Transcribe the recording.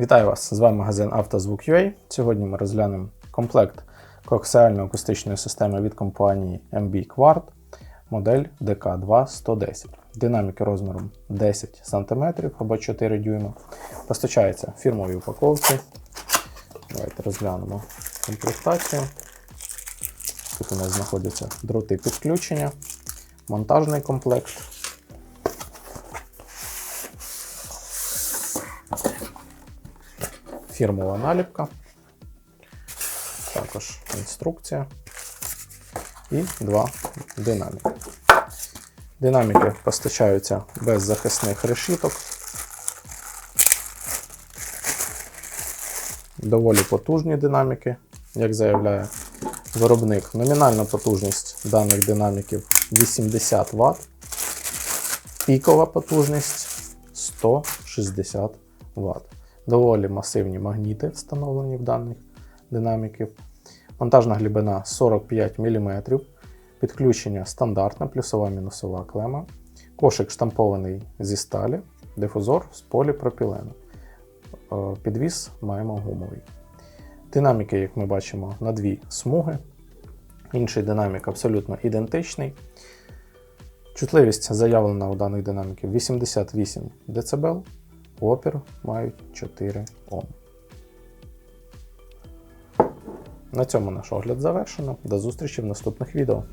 Вітаю вас! З вами магазин «Автозвук.UA». Сьогодні ми розглянемо комплект коаксіально-акустичної системи від компанії MB Quart, модель DK2-110. Динаміки розміром 10 см або 4 дюйма. Постачається в фірмовій упаковці. Давайте розглянемо комплектацію. Тут у нас знаходяться дроти підключення, монтажний комплект. Фірмова наліпка, також інструкція і два динаміки. Динаміки постачаються без захисних решіток. Доволі потужні динаміки, як заявляє виробник. Номінальна потужність даних динаміків 80 Вт, пікова потужність 160 Вт. Доволі масивні магніти встановлені в даних динаміків. Монтажна глибина 45 мм. Підключення стандартне, плюсова мінусова клема. Кошик штампований зі сталі, дифузор з поліпропілену. Е, Підвіз маємо гумовий. Динаміки, як ми бачимо, на дві смуги. Інший динамік абсолютно ідентичний. Чутливість заявлена у даних динаміків 88 дБ. Опір мають 4 Ом. На цьому наш огляд завершено. До зустрічі в наступних відео.